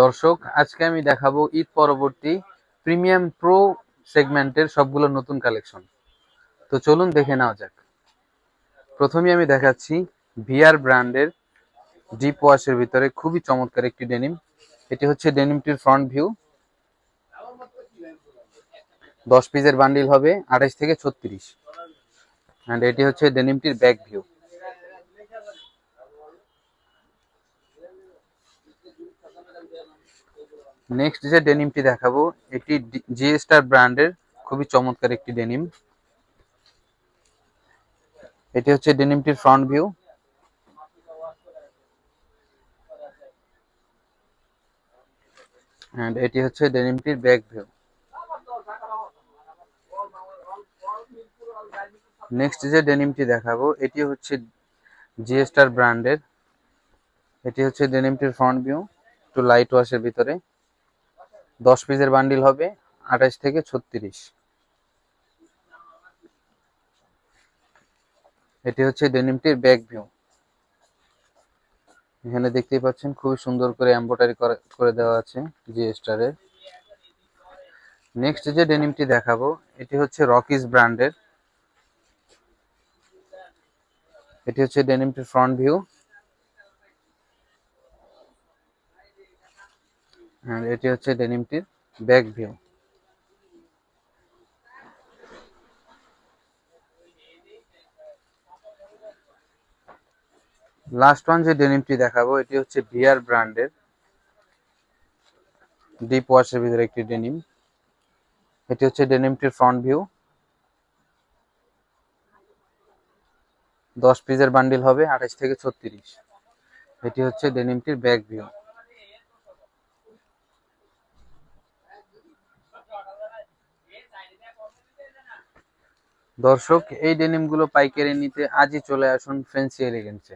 দর্শক, আজকে আমি দেখাবো ঈদ পরবর্তী প্রিমিয়াম প্রো সেগমেন্টের সবগুলো নতুন কালেকশন। তো চলুন দেখে নেওয়া যাক। প্রথমে আমি দেখাচ্ছি ভিআর ব্র্যান্ডের ডিপ ওয়াশের ভিতরে খুবই চমৎকার একটি ডেনিম। এটি হচ্ছে ডেনিমটির ফ্রন্ট ভিউ দশ পিসের বান্ডিল হবে, আঠাশ থেকে ছত্রিশ। অ্যান্ড এটি হচ্ছে ডেনিমটির ব্যাক ভিউ নেক্সট যে ডেনিমটি দেখাবো, এটি জি স্টার ব্র্যান্ডের খুবই চমৎকার একটি ডেনিম এটি হচ্ছে ডেনিমটির ফ্রন্ট ভিউ এন্ড এটি হচ্ছে ডেনিমটির ব্যাক ভিউ নেক্সট যে ডেনিমটি দেখাবো, এটি হচ্ছে জি স্টার ব্র্যান্ডের। এটি হচ্ছে ডেনিমটির ফ্রন্ট ভিউ একটু লাইট ওয়াশের ভিতরে। দশ পিসের বান্ডিল হবে, আঠাশ থেকে ছত্রিশ। এটি হচ্ছে ডেনিমটির ব্যাক ভিউ এখানে দেখতেই পাচ্ছেন, খুবই সুন্দর করে এম্ব্রয়ডারি করে দেওয়া আছে জি স্টারের নেক্সট যে ডেনিমটি দেখাবো, এটি হচ্ছে রকিস ব্র্যান্ডের এটি হচ্ছে ডেনিমটির ফ্রন্ট ভিউ আর এটি হচ্ছে ডেনিমটির ব্যাক ভিউ। লাস্ট ওয়ান যে ডেনিমটি দেখাবো, এটি হচ্ছে ভিআর ব্র্যান্ডের ডিপ ওয়াশের ভিতরে একটি ডেনিম। এটি হচ্ছে ডেনিমটির ফ্রন্ট ভিউ দশ পিসের বান্ডিল হবে, আঠাশ থেকে ছত্রিশ। এটি হচ্ছে ডেনিমটির ব্যাক ভিউ দর্শক এই ডেনিমগুলো পাইকারি নিতে আজই চলে আসুন ফ্যান্সি এলিগেন্সে।